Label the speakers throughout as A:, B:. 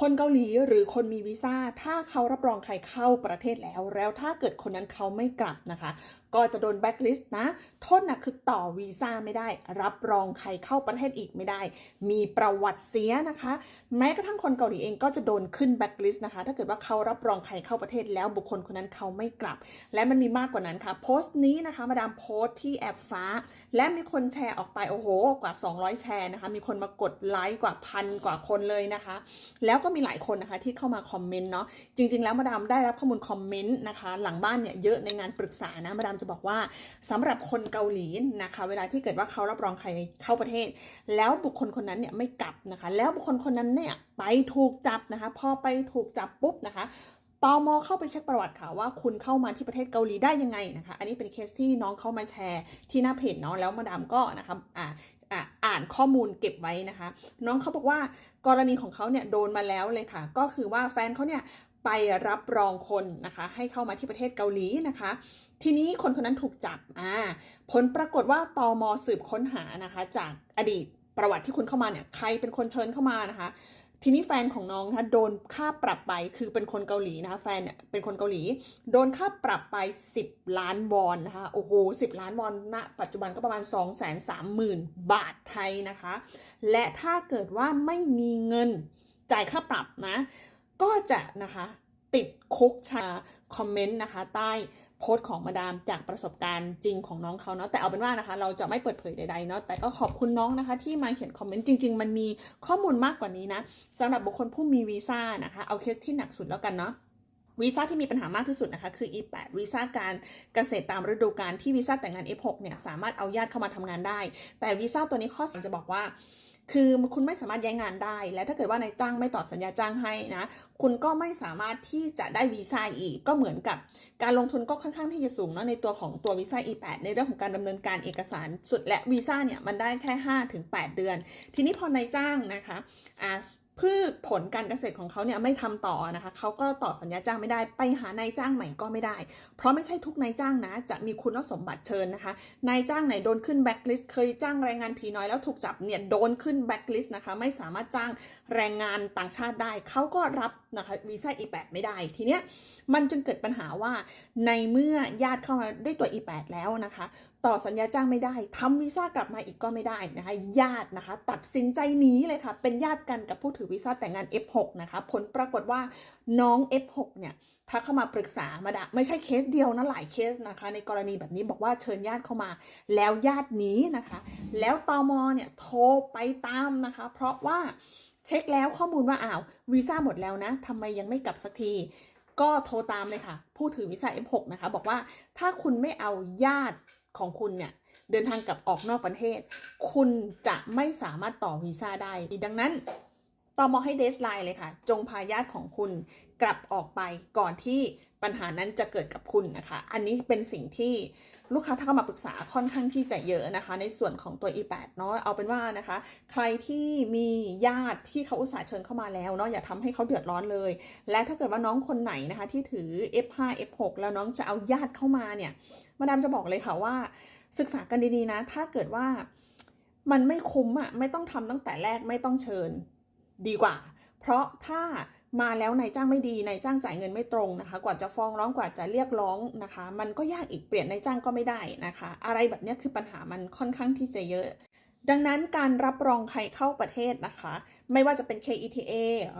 A: คนเกาหลีหรือคนมีวีซ่า ถ้าเขารับรองใครเข้าประเทศแล้ว แล้วถ้าเกิดคนนั้นเขาไม่กลับนะคะ ก็จะโดนแบ็คลิสต์นะ โทษหนักคือต่อวีซ่าไม่ได้ รับรองใครเข้าประเทศอีกไม่ได้ มีประวัติเสียนะคะ แม้กระทั่งคนเกาหลีเองก็จะโดนขึ้นแบ็คลิสต์นะคะ ถ้าเกิดว่าเขารับรองใครเข้าประเทศแล้วบุคคลคนนั้นเขาไม่กลับ และมันมีมากกว่านั้นค่ะโพสต์นี้นะคะมาดามโพสต์ที่แอปฟ้า และมีคนแชร์ออกไปโอ้โห กว่า 200 แชร์นะคะมีคนมากดไลค์กว่าพันกว่าคนเลยนะคะ แล้วก็มีหลายคนนะคะที่เข้ามาคอมเมนต์เนาะจริง ๆ แล้วมาดามได้รับข้อมูลคอมเมนต์นะคะ หลังบ้านเนี่ยเยอะในงานปรึกษานะมาดามจะบอกว่าสำหรับคนเกาหลีนะคะ เวลาที่เกิดว่าเขารับรองใครเข้าประเทศ แล้วบุคคลคนนั้นเนี่ยไม่กลับนะคะ แล้วบุคคลคนนั้นเนี่ยไปถูกจับนะคะ พอไปถูกจับปุ๊บนะคะตอมอเข้าไปเช็คประวัติค่ะว่าคุณเข้ามาที่ประเทศเกาหลีได้ยังไงนะคะ อันนี้เป็นเคสที่น้องเข้ามาแชร์ที่หน้าเพจเนาะแล้วมาดามก็นะคะอ่า อ่านข้อมูลเก็บไว้นะคะ น้องเขาบอกว่ากรณีของเขาเนี่ยโดนมาแล้วเลยค่ะ ก็คือว่าแฟนเขาเนี่ยไปรับรองคนนะคะ ให้เข้ามาที่ประเทศเกาหลีนะคะ ทีนี้คนคนนั้นถูกจับอ่าผลปรากฏว่าตอมสืบค้นหานะคะ จากอดีตประวัติที่คุณเข้ามาเนี่ยใครเป็นคนเชิญเข้ามานะคะ ทีนี้แฟนของน้องนะคะโดนค่าปรับไปคือเป็นคนเกาหลีนะคะแฟนเนี่ยเป็นคนเกาหลี โดนค่าปรับไป 10 ล้านวอนนะคะโอ้โห10 ล้านวอนณปัจจุบันก็ประมาณ 2 3 0 0 0 0 บาทไทยนะคะ และถ้าเกิดว่าไม่มีเงินจ่ายค่าปรับนะ ก็จะนะคะติดคุกชา คอมเมนต์นะคะ ใต้โพสต์ของมาดามจากประสบการณ์จริงของน้องเขาเนาะแต่เอาเป็นว่านะคะ เราจะไม่เปิดเผยใดๆเนาะแต่ก็ขอบคุณน้องนะคะ ที่มาเขียนคอมเมนต์จริง ๆ มันมีข้อมูลมากกว่านี้นะสำหรับบุคคลผู้มีวีซ่านะคะเอาเคสที่หนักสุดแล้วกันเนาะวีซ่าที่มีปัญหามากที่สุดนะคะคือ E8 วีซ่าการเกษตรตามฤดูกาลที่วีซ่าแต่งงาน F6 เนี่ยสามารถเอาญาติเข้ามาทำงานได้ แต่วีซ่าตัวนี้ข้อสจะบอกว่า คือคุณไม่สามารถย้ายงานได้ และถ้าเกิดว่านายจ้างไม่ต่อสัญญาจ้างให้นะ คุณก็ไม่สามารถที่จะได้วีซ่าอีก ก็เหมือนกับการลงทุนก็ค่อนข้างที่จะสูงเนาะในตัวของตัววีซ่า E8 ในเรื่องของการดำเนินการเอกสารสุดและวีซ่าเนี่ยมันได้แค่5ถึง8เดือน ทีนี้พอนายจ้างนะคะอ่า พืชผลการเกษตรของเขาเนี่ยไม่ทำต่อนะคะเขาก็ต่อสัญญาจ้างไม่ได้ไปหานายจ้างใหม่ก็ไม่ได้ เพราะไม่ใช่ทุกนายจ้างนะจะมีคุณสมบัติเชิญนะคะนายจ้างไหนโดนขึ้นแบ็คลิสต์เคยจ้างแรงงานผีน้อยแล้วถูกจับเนี่ยโดนขึ้นแบ็คลิสต์นะคะไม่สามารถจ้างแรงงานต่างชาติได้เขาก็รับนะคะวีซ่า E8 ไม่ได้ ทีเนี้ยมันจึงเกิดปัญหาว่าในเมื่อญาติเข้ามาด้วยตัว E8 แล้วนะคะ ต่อสัญญาจ้างไม่ได้ทำวีซ่ากลับมาอีกก็ไม่ได้นะคะญาตินะคะ ตัดสินใจหนีเลยค่ะ เป็นญาติกันกับผู้ถือวีซ่าแต่งงาน F6 นะคะ ผลปรากฏว่าน้อง F6 เนี่ยถ้าเข้ามาปรึกษามาดะไม่ใช่เคสเดียวนะหลายเคสนะคะ ในกรณีแบบนี้บอกว่าเชิญญาติเข้ามา แล้วญาติหนีนะคะ แล้วตมเนี่ยโทรไปตามนะคะ เพราะว่าเช็คแล้วข้อมูลว่าอ้าววีซ่าหมดแล้วนะทำไมยังไม่กลับสักทีก็โทรตามเลยค่ะ ผู้ถือวีซ่า F6 นะคะ บอกว่าถ้าคุณไม่เอาญาติ ของคุณเนี่ยเดินทางกลับออกนอกประเทศ คุณจะไม่สามารถต่อวีซ่าได้ ดังนั้น ตอมอให้เดสไลน์เลยค่ะ จงพาญาติของคุณกลับออกไปก่อนที่ปัญหานั้นจะเกิดกับคุณนะคะ อันนี้เป็นสิ่งที่ลูกค้าถ้าเข้ามาปรึกษาค่อนข้างที่จะเยอะนะคะ ในส่วนของตัว E8 เนาะเอาเป็นว่านะคะ ใครที่มีญาติที่เขาอุตส่าห์เชิญเข้ามาแล้วเนาะอย่าทำให้เขาเดือดร้อนเลย และถ้าเกิดว่าน้องคนไหนนะคะที่ถือ F5 F6 แล้วน้องจะเอาญาติเข้ามาเนี่ยมาดามจะบอกเลยค่ะว่า ศึกษากันดีๆนะ ถ้าเกิดว่ามันไม่คุ้มอะไม่ต้องทำตั้งแต่แรกไม่ต้องเชิญ ดีกว่า เพราะถ้ามาแล้วนายจ้างไม่ดีนายจ้างจ่ายเงินไม่ตรงนะคะ กว่าจะฟ้องร้องกว่าจะเรียกร้องนะคะ มันก็ยากอีกเปลี่ยนนายจ้างก็ไม่ได้นะคะ อะไรแบบนี้คือปัญหามันค่อนข้างที่จะเยอะ ดังนั้นการรับรองใครเข้าประเทศนะคะ ไม่ว่าจะเป็น KETA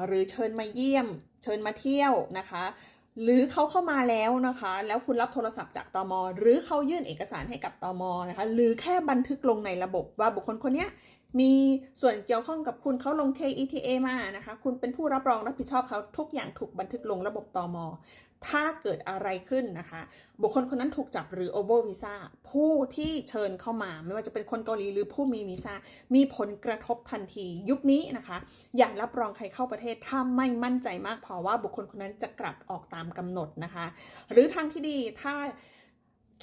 A: หรือเชิญมาเยี่ยม เชิญมาเที่ยวนะคะ หรือเขาเข้ามาแล้วนะคะ แล้วคุณรับโทรศัพท์จากตมหรือเขายื่นเอกสารให้กับตมนะคะ หรือแค่บันทึกลงในระบบว่าบุคคลคนนี้ มีส่วนเกี่ยวข้องกับคุณเขาลง KETA มานะคะ คุณเป็นผู้รับรองรับผิดชอบเขาทุกอย่างถูกบันทึกลงระบบตอมอถ้าเกิดอะไรขึ้นนะคะ บุคคลคนนั้นถูกจับหรือ over visa ผู้ที่เชิญเข้ามา ไม่ว่าจะเป็นคนเกาหลีหรือผู้มีวีซ่ามีผลกระทบทันที ยุคนี้นะคะ อย่ารับรองใครเข้าประเทศถ้าไม่มั่นใจมากพอว่าบุคคลคนนั้นจะกลับออกตามกำหนดนะคะ หรือทางที่ดีถ้า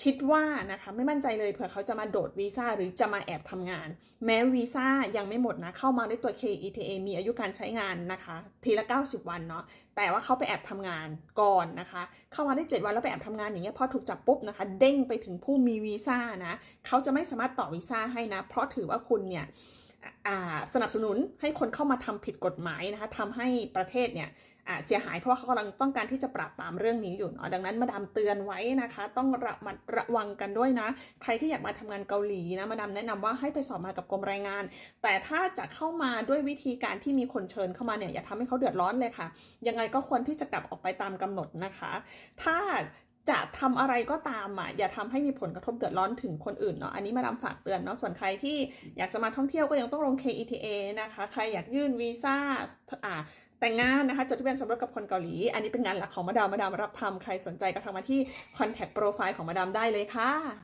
A: คิดว่านะคะไม่มั่นใจเลยเผื่อเขาจะมาโดดวีซ่าหรือจะมาแอบทำงาน แม้วีซ่ายังไม่หมดนะเข้ามาด้วยตัว KETA มีอายุการใช้งานนะคะ ทีละ 90 วันเนาะแต่ว่าเขาไปแอบทำงานก่อนนะคะ เข้ามาได้ 7 วันแล้วไปแอบทำงานอย่างเงี้ยพอถูกจับปุ๊บนะคะ เด้งไปถึงผู้มีวีซ่านะเขาจะไม่สามารถต่อวีซ่าให้นะ เพราะถือว่าคุณเนี่ย สนับสนุนให้คนเข้ามาทำผิดกฎหมายนะคะทำให้ประเทศเนี่ยเสียหายเพราะว่าเขากำลังต้องการที่จะปราบปรามเรื่องนี้อยู่เนาะดังนั้นมาดามเตือนไว้นะคะ ต้องระมัดระวังกันด้วยนะ ใครที่อยากมาทำงานเกาหลีนะมาดามแนะนำว่าให้ไปสอบมากับกรมแรงงาน แต่ถ้าจะเข้ามาด้วยวิธีการที่มีคนเชิญเข้ามาเนี่ยอย่าทำให้เขาเดือดร้อนเลยค่ะ ยังไงก็ควรที่จะกลับออกไปตามกำหนดนะคะ ถ้า จะทำอะไรก็ตามอะอย่าทำให้มีผลกระทบเดือดร้อนถึงคนอื่นเนาะอันนี้มาดามฝากเตือนเนาะส่วนใครที่อยากจะมาท่องเที่ยวก็ยังต้องลง KETA นะคะ ใครอยากยื่นวีซ่าอ่าแต่งงานนะคะจดทะเบียนสมรสกับคนเกาหลี อันนี้เป็นงานหลักของมาดามมาดามรับทำใครสนใจก็ทำมาที่ contact profile ของมาดามได้เลยค่ะ